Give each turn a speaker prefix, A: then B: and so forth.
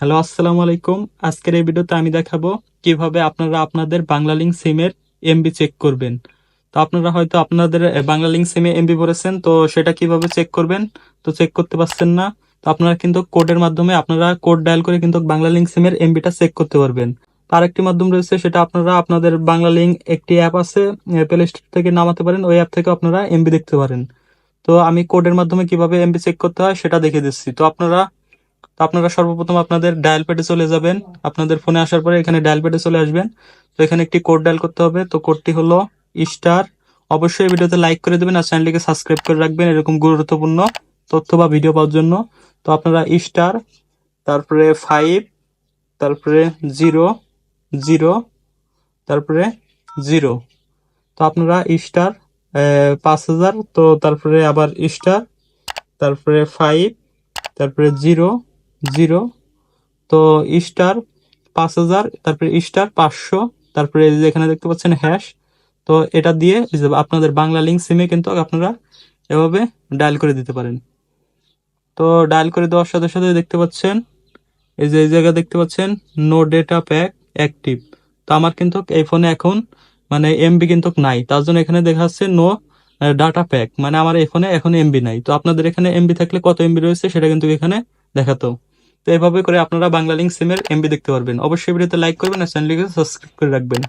A: Hello, আসসালামু আলাইকুম। আজকের এই ভিডিওতে আমি দেখাবো কীভাবে আপনারা আপনাদের বাংলা লিঙ্ক সিমের এমবি চেক করবেন। তো আপনারা হয়তো আপনাদের বাংলা লিঙ্ক সিমে এমবি ভরেছেন, তো সেটা কীভাবে চেক করবেন? তো চেক করতে পারছেন না, তো আপনারা কিন্তু কোডের মাধ্যমে আপনারা কোড ডায়াল করে কিন্তু বাংলা লিঙ্ক সিমের এমবিটা চেক করতে পারবেন। তার একটি মাধ্যম রয়েছে, সেটা আপনারা আপনাদের বাংলা লিঙ্ক একটি অ্যাপ আছে প্লে স্টোর থেকে নামাতে পারেন, ওই অ্যাপ থেকে আপনারা এমবি দেখতে পারেন। তো আমি কোডের মাধ্যমে কীভাবে এমবি চেক করতে হয় সেটা দেখে দিচ্ছি। তো আপনারা তো আপনারা সর্বপ্রথম আপনাদের ডায়াল প্যাডে চলে যাবেন। আপনাদের ফোনে আসার পরে এখানে ডায়াল প্যাডে চলে আসবেন। তো এখানে একটি কোড ডায়াল করতে হবে। তো কোডটি হলো স্টার অবশ্যই ভিডিওতে লাইক করে দেবেন আর চ্যানেলটিকে সাবস্ক্রাইব করে রাখবেন। এরকম গুরুত্বপূর্ণ তথ্য বা ভিডিও পাওয়ার জন্য। তো আপনারা স্টার তারপরে ফাইভ তারপরে জিরো জিরো তারপরে জিরো তো আপনারা স্টার পাঁচ হাজার, তো তারপরে আবার স্টার তারপরে ফাইভ তারপরে জিরো জিরো, তো স্টার পাঁচ হাজার, তারপরে স্টার পাঁচশো, তারপরে এখানে দেখতে পাচ্ছেন হ্যাশ তো এটা দিয়ে আপনাদের বাংলা লিঙ্ক সিমে কিন্তু আপনারা এভাবে ডায়াল করে দিতে পারেন। তো ডায়াল করে দেওয়ার সাথে সাথে দেখতে পাচ্ছেন, এই যে এই জায়গা দেখতে পাচ্ছেন নো ডেটা প্যাক অ্যাক্টিভ তো আমার কিন্তু এই ফোনে এখন মানে এমবি কিন্তু নাই, তার জন্য এখানে দেখা যাচ্ছে নো ডাটা প্যাক মানে আমার এই ফোনে এখন এমবি নাই। তো আপনাদের এখানে এমবি থাকলে কত এমবি রয়েছে সেটা কিন্তু এখানে দেখাতো। তো এভাবে করে আপনারা বাংলা লিঙ্ক সিমের এমবি দেখতে পারবেন। অবশ্যই ভিডিওতে লাইক করবেন আর চ্যানেলটিকে সাবস্ক্রাইব করে রাখবেন।